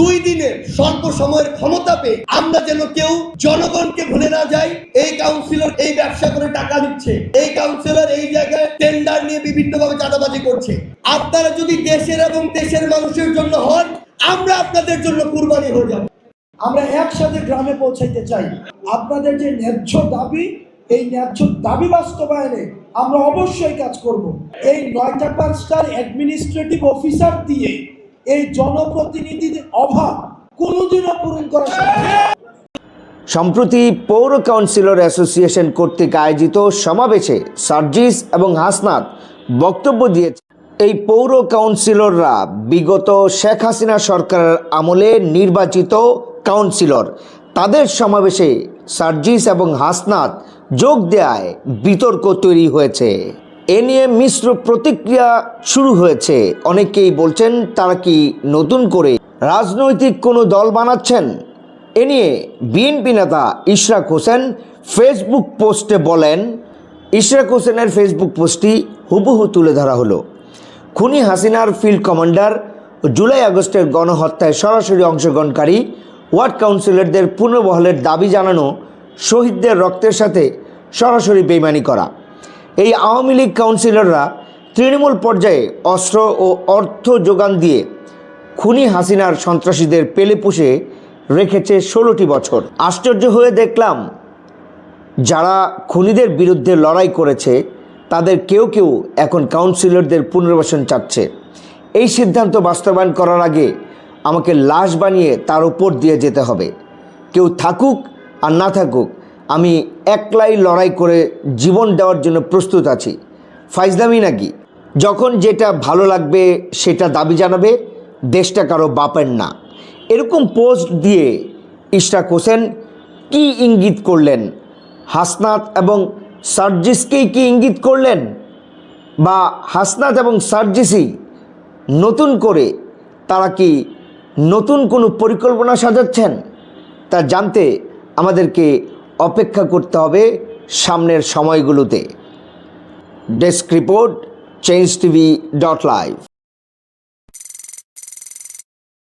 দুই দিনের স্বল্প সময়ের ক্ষমতা পেয়ে আমরা যেন কেউ জনগণকে ভুলে না যাই, এই কাউন্সিলর এই ব্যবসা করে টাকা দিচ্ছে, এই কাউন্সিলর এই জায়গায় টেন্ডার নিয়ে বিভিন্নভাবে চাঁদাবাজি করছে। আপনারা যদি দেশের এবং দেশের মানুষের জন্য হন, আমরা আপনাদের জন্য কুরবানি হয়ে যাব। আমরা একসাথে গ্রামে পৌঁছাইতে চাই। আপনাদের যে ন্যায্য দাবি, এই ন্যায্য দাবি বাস্তবায়নে আমরা অবশ্যই কাজ করব। এই নয়টা পাঁচটার অ্যাডমিনিস্ট্রেটিভ অফিসার দিয়ে এই জনপ্রতিনিধিদের অভাব কোনোদিনও পূরণ করা সম্প্রতি পৌর কাউন্সিলর অ্যাসোসিয়েশন কর্তৃক আয়োজিত সমাবেশে সার্জিস এবং হাসনাত বক্তব্য দিয়েছে এই পৌর কাউন্সিলররা বিগত শেখ হাসিনা সরকারের আমলে নির্বাচিত কাউন্সিলর। তাদের সমাবেশে সার্জিস এবং হাসনাত যোগ দেয় বিতর্ক তৈরি হয়েছে। এ নিয়ে মিশ্র প্রতিক্রিয়া শুরু হয়েছে। অনেকেই বলছেন, তারা কি নতুন করে রাজনৈতিক কোনো দল বানাচ্ছেন? এ নিয়ে বিএনপি নেতা ইশরাক হোসেন ফেসবুক পোস্টে বলেন, ইশরাক হোসেনের ফেসবুক পোস্টটি হুবহু তুলে ধরা হলো। খুনি হাসিনার ফিল্ড কমান্ডার, জুলাই আগস্টের গণহত্যায় সরাসরি অংশগ্রহণকারী, ওয়ার্ড কাউন্সিলরদের পুনর্বহলের দাবি জানানো, শহীদদের রক্তের সাথে সরাসরি বেইমানি করা। এই আওয়ামী লীগ কাউন্সিলররা তৃণমূল পর্যায়ে অস্ত্র ও অর্থ যোগান দিয়ে খুনি হাসিনার সন্ত্রাসীদের পেলে পুষে রেখেছে ষোলোটি বছর। আশ্চর্য হয়ে দেখলাম, যারা খুনিদের বিরুদ্ধে লড়াই করেছে, তাদের কেউ কেউ এখন কাউন্সিলরদের পুনর্বাসন চাচ্ছে। এই সিদ্ধান্ত বাস্তবায়ন করার আগে আমাকে লাশ বানিয়ে তার উপর দিয়ে যেতে হবে। কেউ থাকুক আর না থাকুক আমি একলাই লড়াই করে জীবন দেওয়ার জন্য প্রস্তুত আছি। ফাইজলামি নাকি? যখন যেটা ভালো লাগবে, সেটা দাবি জানাবে, দেশটা কারও বাপের না। এরকম পোস্ট দিয়ে ইশরাক হোসেন কি ইঙ্গিত করলেন? হাসনাত এবং সার্জিসকেই কি ইঙ্গিত করলেন? বা হাসনাত এবং সার্জিসই নতুন করে তারা কি নতুন কোনো পরিকল্পনা সাজাচ্ছেন? তা জানতে আমাদেরকে অপেক্ষা করতে হবে সামনের সময়গুলোতে। Desk report change TV dot live